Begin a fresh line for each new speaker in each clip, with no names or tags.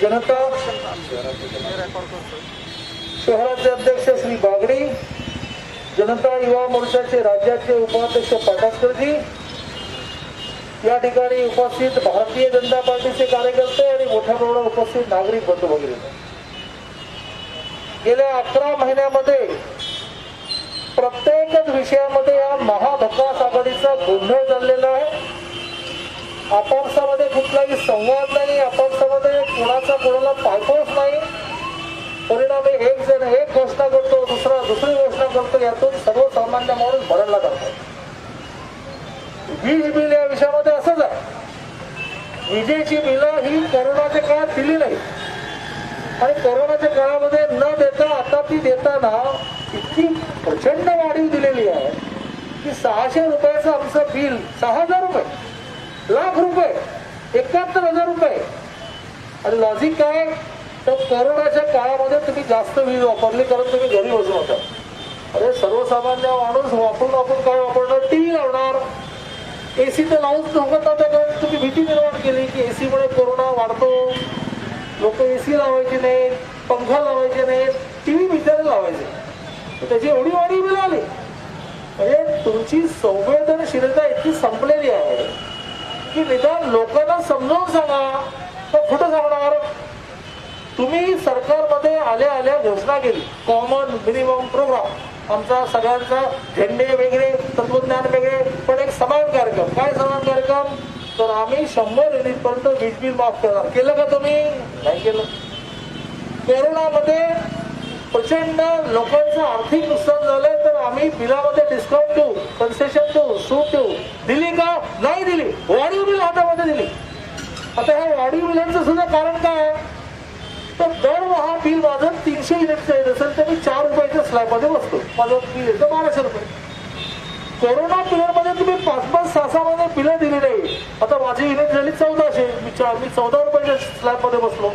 जनता शहराचे अध्यक्ष श्री बागडी जनता युवा मोर्चाचे राज्याचे उपाध्यक्ष पाटासकरजी या ठिकाणी उपस्थित भारतीय जनता पार्टीचे कार्यकर्ते आणि मोठ्या प्रमाणात उपस्थित नागरिक बंधू वगैरे गेल्या अकरा महिन्यामध्ये प्रत्येकच विषयामध्ये या महाभकास आघाडीचा गोंधळ चाललेला आहे. आपापसामध्ये कुठलाही संवाद नाही आपापसामध्ये कुणाचा कोणाला पायपोस नाही. परिणामी एक जण एक घोषणा करतो दुसरा दुसरी घोषणा करतो यातून सर्वसामान्य माणूस भरडला जातो. वीज बिल या विषयामध्ये असंच आहे. विजेची बिलं ही कोरोनाच्या काळात दिली नाही. आणि कोरोनाच्या काळामध्ये न देता आता ती देताना इतकी प्रचंड वाढीव दिलेली आहे की सहाशे रुपयाचं आमचं बिल सहा हजार रुपये. लाख रुपये एकाहत्तर हजार रुपये. आणि लॉजिक काय तर कोरोनाच्या काळामध्ये तुम्ही जास्त वीज वापरली कारण तुम्ही घरी बसून होता. अरे सर्वसामान्य माणूस वापरून वापरून काय वापरणार? टीव्ही लावणार. एसी तर लावूच नव्हता तर कारण तुम्ही भीती निर्माण केली की ए सीमुळे कोरोना वाढतो. लोक एसी लावायचे नाहीत पंखा लावायचे नाहीत टीव्ही बिचारे लावायचे. त्याची एवढी वाढी मिळाली. म्हणजे तुमची संवेदनशीलता इतकी संपलेली आहे. की निदान लोकांना समजावून सांगा. तर कुठं सांगणार? तुम्ही सरकारमध्ये आल्या आल्या घोषणा केली. कॉमन मिनिमम प्रोग्राम आमचा सगळ्यांचा झेंडे वेगळे तत्वज्ञान वेगळे पण एक समान कार्यक्रम. काय समान कार्यक्रम? तर आम्ही शंभर युनिट पर्यंत वीज बिल माफ करणार. केलं का तुम्ही? नाही केलं. कोरोनामध्ये प्रचंड लोकांचं आर्थिक नुकसान झालंय. आम्ही बिलामध्ये डिस्काउंट देऊ कन्सेशन देऊ सूट देऊ. दिली का? नाही दिली. वाढीव बिल हातामध्ये दिली. आता ह्या वाढीव बिलांचं सुद्धा कारण काय आहे? तर दरमहा बिल माझं तीनशे युनिटचं येत असेल तर मी चार रुपयाच्या स्लॅबमध्ये बसतो. माझं बिल येतं बाराशे रुपये. कोरोना पिरियडमध्ये तुम्ही पाच पाच सहा सहा महिने बिलं दिली नाही. आता माझी युनिट झाली चौदाशे. मी मी चौदा रुपयाच्या स्लॅबमध्ये बसलो.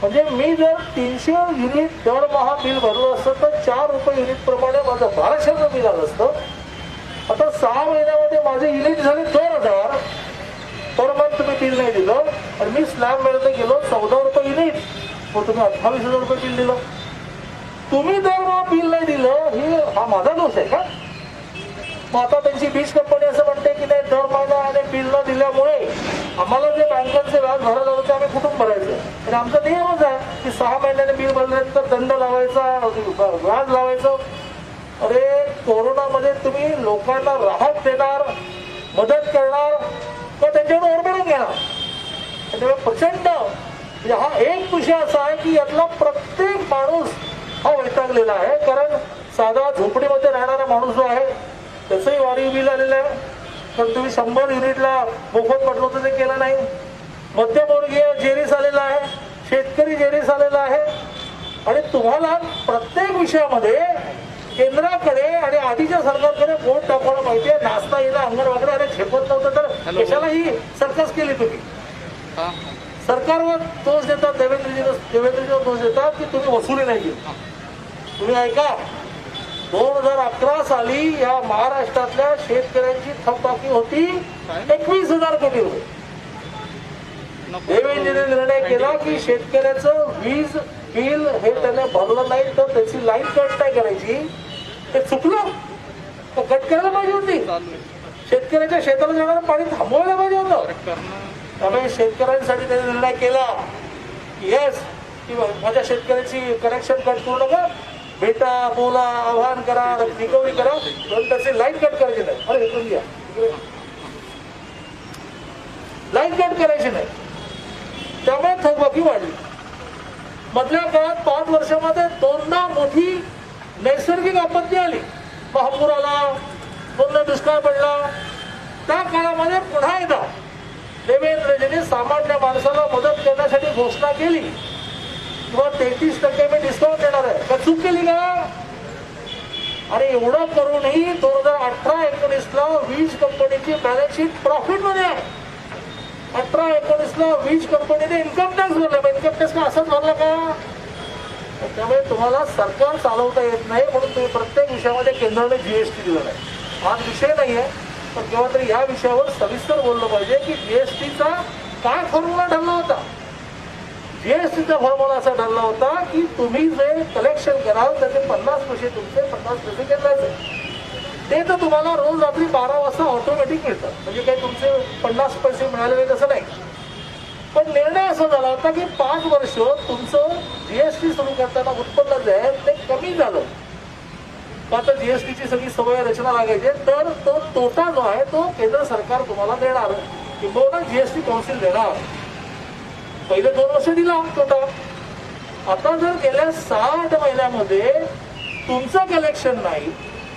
म्हणजे मी जर तीनशे युनिट दरमहा बिल भरलं असतं तर चार रुपये युनिट प्रमाणे माझं बाराशेचं बिल आलं असतं. आता सहा महिन्यामध्ये माझे युनिट झाले दोन हजार. पर मंथ तुम्ही बिल नाही दिलं. आणि मी स्लॅब मिळत गेलो चौदा रुपये युनिट मग तुम्ही अठ्ठावीस हजार रुपये बिल दिलं. तुम्ही दरमहा बिल नाही दिलं हे हा माझा दोष आहे का? मग आता त्यांची बीज कंपनी असं म्हणते की नाही दर महिना आणि बिल न दिल्यामुळे आम्हाला जे बँकांचे व्याज भरायला होतं ते आम्ही कुठून भरायचं? आणि आमचा नियमच आहे की सहा महिन्याने बिल भरल्यानंतर दंड लावायचा व्याज लावायचं. अरे कोरोनामध्ये तुम्ही लोकांना राहत देणार मदत करणार किंवा त्यांच्याकडून ओरबडून घेणार. त्याच्यामुळे प्रचंड म्हणजे हा एक विषय असा आहे की यातला प्रत्येक माणूस हा वैतागलेला आहे. कारण साधा झोपडीमध्ये राहणारा माणूस जो आहे त्याचंही वाढीव बिल आलेलं आहे. पण तुम्ही शंभर युनिटला मोफत म्हटलं होतं ते केलं नाही. मध्यमवर्गीय जेरीस आलेला आहे शेतकरी जेरीस आलेला आहे. आणि तुम्हाला प्रत्येक विषयामध्ये केंद्राकडे आणि आधीच्या सरकारकडे बोट दाखवणं माहितीये नाचता येणं अंगण वगैरे अरे झेपत नव्हतं तर कशाला ही सरकस केली तुम्ही. सरकारवर दोष देतात देवेंद्रजी देवेंद्रजीवर दोष देतात की तुम्ही वसुली नाही केली तुम्ही ऐका. दोन हजार अकरा साली या महाराष्ट्रातल्या शेतकऱ्यांची थकबाकी होती. एकवीस हजार कोटी रुपये देवेंद्रजीने निर्णय केला की शेतकऱ्याचं वीज बिल हे त्याने भरलं नाही तर त्याची लाईन कट नाही करायची. ते चुकलं. तर कट करायला पाहिजे होती. शेतकऱ्याच्या शेताला जाणारं पाणी थांबवायला पाहिजे होतं. त्यामुळे शेतकऱ्यांसाठी त्यांनी निर्णय केला. येस की माझ्या शेतकऱ्याची कनेक्शन कट करू नका. भेटा बोला आव्हान करा रिकव्हरी करा पण त्याची लाईन कट करायची नाही. अरे इकडून घ्या लाईन कट करायची नाही. त्यामुळे थकबाकी वाढली. मधल्या काळात पाच वर्षामध्ये दोनदा मोठी नैसर्गिक आपत्ती आली. महापूर आला पूर्ण दुष्काळ पडला. त्या काळामध्ये पुन्हा एकदा देवेंद्रजीने सामान्य माणसाला मदत करण्यासाठी घोषणा केली. किंवा तेहतीस टक्के मी डिस्काउंट देणार आहे. का चूक केली का? आणि एवढं करूनही दोन हजार अठरा एकोणीसला वीज कंपनीची बॅलन्स शीट प्रॉफिटमध्ये आहे. अठरा एकोणीसला वीज कंपनीने इन्कम टॅक्स भरला. इन्कम टॅक्स का असंच भरला का? त्यामुळे तुम्हाला सरकार चालवता येत नाही म्हणून तुम्ही प्रत्येक विषयामध्ये केंद्राने जीएसटी दिलं नाही हा विषय नाही आहे पण केव्हा तरी या विषयावर सविस्तर बोललं पाहिजे की जीएसटीचा काय फॉर्म्युला ठरला होता? जीएसटीचा फॉर्म्युला असा ठरला होता की तुम्ही जे कलेक्शन कराल त्याचे पन्नास पैसे तुमचे पन्नास पैसे केंद्राचे ते तर तुम्हाला रोज रात्री बारा वाजता ऑटोमॅटिक मिळतं. म्हणजे काही तुमचे पन्नास पैसे मिळाले नाही तसं नाही. पण निर्णय असा झाला होता की पाच वर्ष तुमचं जीएसटी सुरू करताना उत्पन्न जे आहे ते कमी झालं. का आता जीएसटीची सगळी सवय रचना लागायची तर तो तोटा जो आहे तो केंद्र सरकार तुम्हाला देणार. किंबहुना जीएसटी काउन्सिल देणार. पहिले दोन वर्ष दिला होता आता जर गेल्या साठ महिन्यामध्ये तुमचं कलेक्शन नाही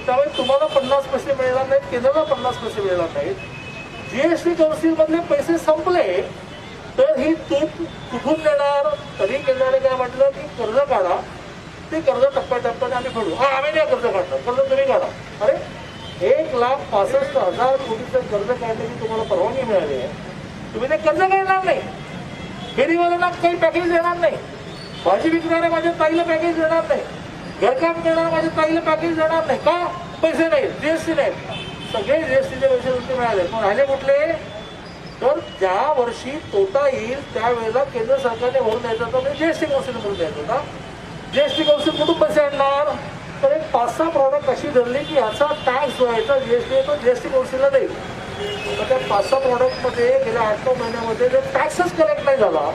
त्यामुळे तुम्हाला पन्नास पैसे मिळणार नाहीत केंद्राला पन्नास पैसे मिळणार नाहीत. जीएसटी कौन्सिल मधले पैसे संपले तर ही तूट कुठून देणार तरी केंद्राने काय म्हटलं की कर्ज काढा. ते कर्ज टप्प्याटप्प्याने आम्ही फेडू हा आम्ही नाही कर्ज काढणार कर्ज तुम्ही काढा. अरे एक लाख पासष्ट हजार कोटीचं कर्ज काढण्याची तुम्हाला परवानगी मिळाली आहे. तुम्ही ते कर्ज काढणार नाही. फेरीवाल्यांना काही पॅकेज देणार नाही. भाजी विकणारे माझ्या ताईला पॅकेज देणार नाही. घरकाम देणार माझ्या ताईला पॅकेज देणार नाही. का? पैसे नाही जीएसटी नाही सगळे जीएसटीचे पैसे तुमचे मिळाले पण राहिले कुठले? तर ज्या वर्षी तोटा येईल त्यावेळेला केंद्र सरकारने भरून द्यायचा होता म्हणजे जीएसटी कौन्सिल भरून द्यायचा होता. जीएसटी कौन्सिल कुठून पैसे आणणार? तर एक पाच सहा प्रॉडक्ट अशी धरली की याचा टॅक्स जो आहे तर जीएसटी आहे तो जीएसटी कौन्सिलला देईल. तर त्या पाच सहा प्रॉडक्टमध्ये गेल्या आठ नऊ महिन्यामध्ये जर टॅक्सच कलेक्ट नाही झाला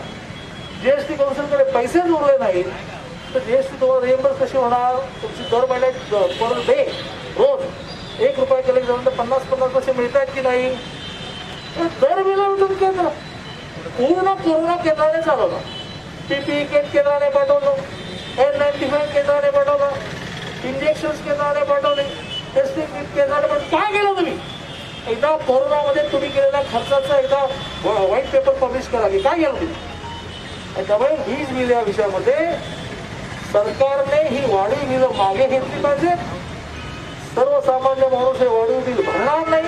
जी एस टी कौन्सिलकडे पैसेच उरले नाहीत तर जी एस टी तुम्हाला रिएम्बर्स कशी होणार? तुमची दर महिन्यात पर डे रोज एक रुपये कलेक्ट झाल्यानंतर पन्नास पन्नास पैसे मिळतात की नाही? तर दर मिळवून केंद्र पूर्ण कोरोना केंद्राने चालवलं. पीपीई किट केंद्राने पाठवलं. एन नाईन्टी फाईव्ह केंद्राने पाठवलं. इंजेक्शन्स केंद्राने पाठवले. टेस्टिंग किट केंद्राने पाठवलं. काय केलं तुम्ही? एकदा कोरोनामध्ये तुम्ही केलेल्या खर्चाचा एकदा व्हाईट पेपर पब्लिश करा. की काय केलं तुम्ही त्यामुळे वीज बिल या विषयामध्ये सरकारने ही वाढीव बिल मागे घेतली पाहिजे. सर्वसामान्य माणूस हे वाढीव बिल भरणार नाही.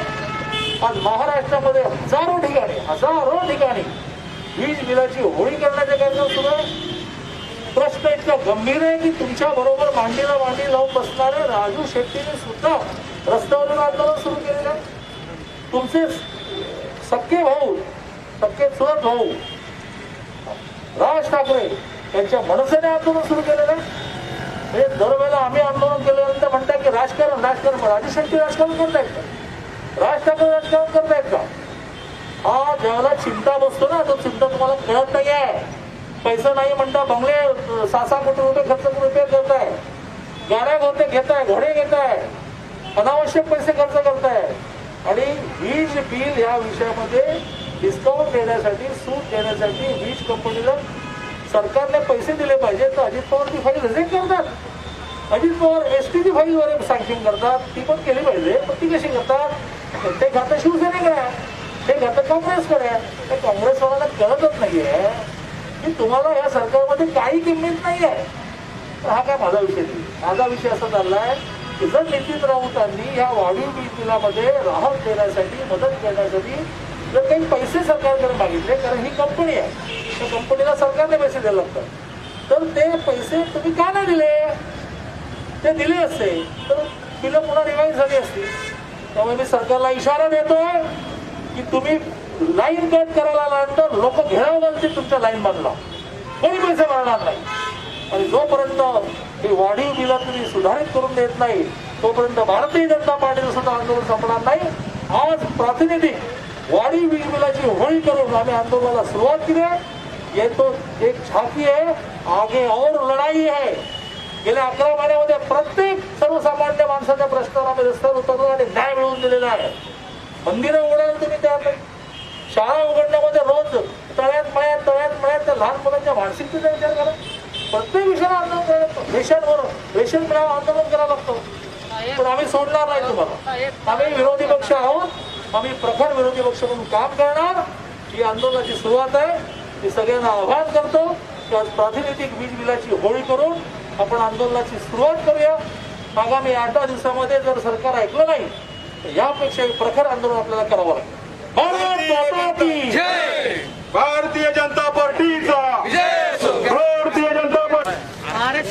आज महाराष्ट्रामध्ये हजारो ठिकाणी हजारो ठिकाणी वीज बिलाची होळी करण्याचे कार्यक्रम सुरू आहे. प्रश्न इतका गंभीर आहे की तुमच्या बरोबर मांडीला मांडी लावून बसणारे राजू शेट्टीने सुद्धा रस्त्यावरून आंदोलन सुरू केलेलं आहे. तुमचे सक्के भाऊ सक्के चुलत भाऊ राज ठाकरे यांच्या मनसेने आंदोलन सुरू केलेलं आहे. दरवेळेला आम्ही आंदोलन केल्यानंतर म्हणतात की राजकारण राजकारण राजशक्ती राजकारण करतायत का? राज ठाकरे राजकारण करतायत का? हा ज्याला चिंता बसतो ना तो चिंता तुम्हाला कळत नाही आहे. पैसा नाही म्हणता बंगले सहा सहा कोटी रुपये खर्च करून रिपेअर करताय. गाड्या घोटे घेताय घोडे घेताय. अनावश्यक पैसे खर्च करताय. आणि वीज बिल या विषयामध्ये डिस्काउंट देण्यासाठी सूट देण्यासाठी वीज कंपनीला सरकारने पैसे दिले पाहिजे. तर अजित पवार ती फाईल रिजेक्ट करतात. अजित पवार एस टीची फाईलवर सँक्शन करतात. ती पण केली पाहिजे. पण ती कशी करतात? ते खातं शिवसेनेकडे ते खातं काँग्रेसकडे ते काँग्रेसवाल्याला कळतच नाहीये की तुम्हाला या सरकारमध्ये काही किंमत नाही आहे तर हा काय माझा विषय नाही. माझा विषय असा चाललाय आहे जर नितीन राऊतांनी ह्या वाढीव वीज बिलामध्ये राहत देण्यासाठी मदत करण्यासाठी जर काही पैसे सरकारकडे मागितले कारण ही कंपनी आहे. त्या कंपनीला सरकारने पैसे द्यायला लागतात. तर ते पैसे तुम्ही का नाही दिले? ते दिले असते तर बिलं पुन्हा रिवाईज झाली असती. त्यामुळे मी सरकारला इशारा देतोय की तुम्ही लाईन कट करायला आल्यानंतर लोक घेराव घालतील तुमच्या लाईन मधला कोणी पैसे भरणार नाही. आणि जोपर्यंत ही वाढीव बिलं तुम्ही सुधारित करून देत नाही तोपर्यंत भारतीय जनता पार्टीचं सुद्धा आंदोलन संपणार नाही. आज प्रातिनिधिक वाढीव वीज बिलाची होळी करून आम्ही आंदोलनाला सुरुवात केली आहे. ये तो एक छाती आहे आगे और लढाई आहे. गेल्या अकरा महिन्यामध्ये प्रत्येक सर्वसामान्य माणसाच्या प्रश्नाला आम्ही रस्त्यावर उतरलो आणि न्याय मिळवून दिलेला आहे. मंदिरं उघडायला तुम्ही त्या शाळा उघडण्यामध्ये रोज तळ्यात मळ्यात तळ्यात मळ्यात त्या लहान मुलांच्या मानसिकतेचा विचार करा. प्रत्येक विषयाला आंदोलन करायला लागतं रेशनवर रेशन मिळावं आंदोलन करावं लागतं. पण आम्ही सोडणार नाही तुम्हाला. आम्ही विरोधी पक्ष आहोत. आम्ही प्रखर विरोधी पक्ष म्हणून काम करणार. ही आंदोलनाची सुरुवात आहे. मी सगळ्यांना आवाहन करतो की आज प्रातिनिधिक वीज बिलाची होळी करून आपण आंदोलनाची सुरुवात करूया. आगामी आठ दहा दिवसामध्ये जर सरकार ऐकलं नाही तर यापेक्षाही प्रखर आंदोलन आपल्याला करावं लागेल. भारत माता की
जय भारतीय जनता पार्टीचा भारतीय जनता पार्टी
अरे सगळ्यांना घेऊ दे ना आहे. ढकलता कशाला? हे मग गंगा गेट करा.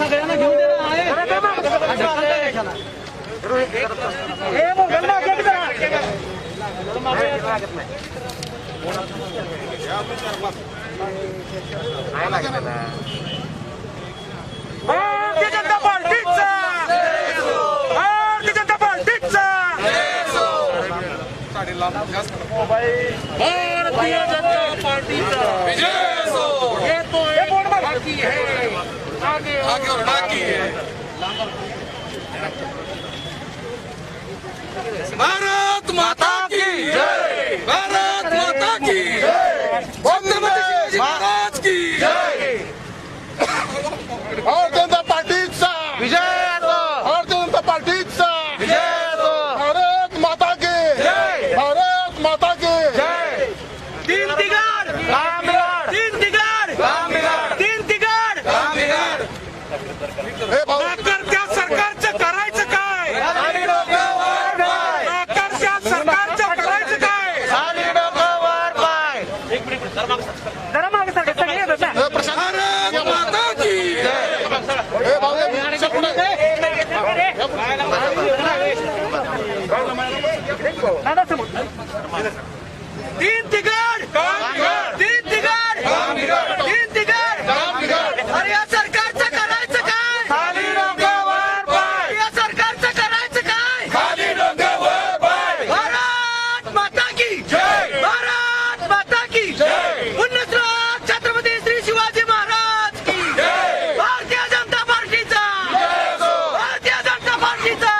भारतीय जनता पार्टीचा. भारतीय जनता पार्टीचा.
भारतीय जनता पार्टीचा. ये तो एक बाकी है आगे और बाकी है
भारत माता की जय भारत माता की जय छत्रपती शिवाजी महाराज की जय
भारतीय जनता पार्टीचा विजय भारतीय जनता पार्टीचा विजय भारत माता की भारत माता की
तीन तिगार तीन तिगार तीन तिगार
हे भाऊ
नाकारत्या सरकारचं करायचं काय नाकारत्या सरकारचं करायचं काय
हे प्रशांत
भारत माता की जय
हे भाऊ हे रिक्षा पुढे.
तीन तिगार तीन तिगार तीन तिगार अरे या सरकारचं करायचं काय खाली डोक्यावर पाय या सरकारचं करायचं काय खाली डोक्यावर पाय भारत माता की जय भारत माता की जय उन्नतराज छत्रपती श्री शिवाजी महाराज की जय भारतीय जनता पार्टीचा भारतीय जनता पार्टीचा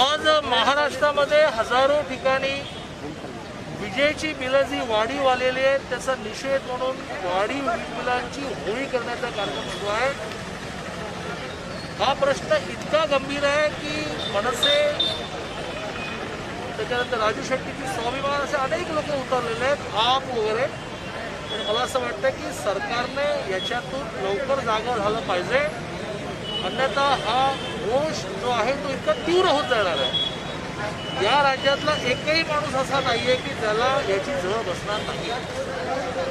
आज महाराष्ट्रामध्ये हजारो ठिकाणी विजेची बिलं जी वाढीव आलेली आहेत त्याचा निषेध म्हणून वाढीव वीज बिलांची होळी करण्याचा कार्यक्रम सुरू आहे. हा प्रश्न इतका गंभीर आहे की मनसे त्याच्यानंतर राजू शेट्टीची स्वाभिमान असे अनेक लोक उतरलेले आहेत आप वगैरे. पण मला असं वाटतं की सरकारने याच्यातून लवकर जागा झालं पाहिजे. अन्यथा हा रोष जो आहे तो इतका तीव्र होत जाणार आहे. या राज्यातला एकही माणूस असा नाहीये की त्याला याची झळ बसणार नाही.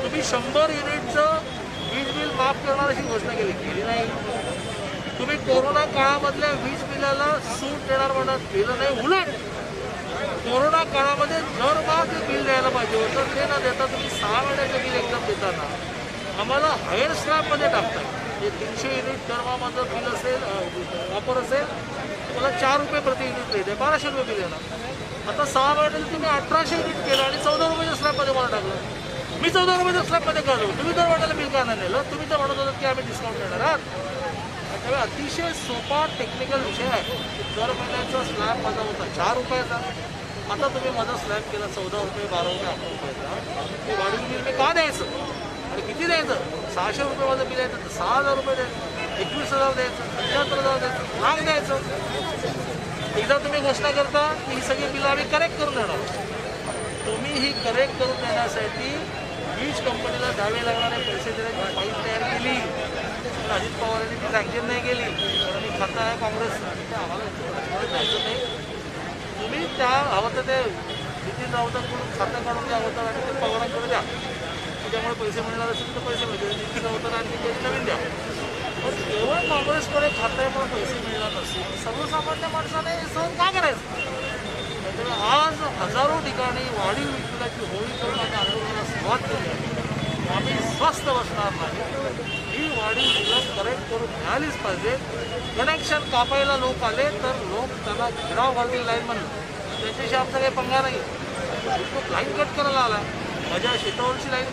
तुम्ही शंभर युनिटचं वीज बिल माफ करणार अशी घोषणा केली. केली नाही. तुम्ही कोरोना काळामधल्या वीज बिलाला सूट देणार म्हणत केलं नाही. उलट कोरोना काळामध्ये दरमहा जे बिल द्यायला पाहिजे होतं ते न देता तुम्ही सहा महिन्याचं बिल एकदम देताना आम्हाला हायर स्लॅबमध्ये टाकतात. जे तीनशे युनिट दरमहामध्ये बिल असेल वापर असेल तुम्हाला चार रुपये प्रति युनिट रेट आहे बाराशे रुपये बिल येणार. आता सहा महिन्यात तुम्ही अठराशे युनिट केलं आणि चौदा रुपयाच्या स्लॅबमध्ये मला टाकलं. मी चौदा रुपयाच्या स्लॅबमध्ये काढलो तुम्ही तर वाटायला बिल का नाही नेलं? तुम्ही तर म्हणत होतात की आम्ही डिस्काउंट देणार आहात. त्यामुळे अतिशय सोपा टेक्निकल विषय आहे. दर महिन्याचा स्लॅब माझा होता चार रुपयाचा. आता तुम्ही माझा स्लॅब केला चौदा रुपये बारा रुपये अकरा रुपयाचा. ते वाढून मी का द्यायचं? आणि किती द्यायचं? सहाशे रुपये माझं बिल यायचं तर सहा हजार रुपये द्यायचं. एकवीस हजार द्यायचं पंच्याहत्तर हजार द्यायचं लाख द्यायचं. एकदा तुम्ही घोषणा करता की ही सगळी बिलं आम्ही करेक्ट करून देणार तुम्ही ही करेक्ट करून देण्यासाठी वीज कंपनीला द्यावे लागणारे पैसे देण्याची पाईप तयार केली. तर अजित पवार यांनी ती सँक्शन नाही केली. कारण मी खाता आहे काँग्रेस. ते आम्हाला जायचं नाही. तुम्ही त्या हवं तर ते नितीन राऊतांकडून खातं काढून द्या होतं आणि ते पवारांकडे द्या त्याच्यामुळे पैसे मिळणार असेल तर पैसे मिळतील. नितीन राऊतांना आणि काही नवीन द्या. पण केवळ काँग्रेसकडे खातं आहे पण पैसे मिळणार नसेल सर्वसामान्य माणसाने सहन का करायचं? त्यामुळे आज हजारो ठिकाणी वाढीव विकलाची होळी करून आम्ही आंदोलनाला सुरुवात केली आहे. आम्ही स्वस्त बसणार नाही. ही वाढीव विकत करेक्ट करून मिळालीच पाहिजे. कनेक्शन कापायला लोक आले तर लोक त्यांना घेराव घालतील लाईन म्हणून. त्याच्याशी आमचा काही पंगा नाही तो लाईन कट करायला आला आहे माझ्या शेतावरची लाईन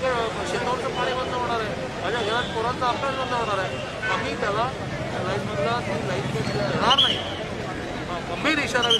शेतावरचं पाणी बंद होणार आहे. माझ्या घरात पोरांचा अभ्यास बंद होणार आहे. आम्ही त्याला लाईनमधला ती लाईन देणार नाही. गंभीर इशारा मी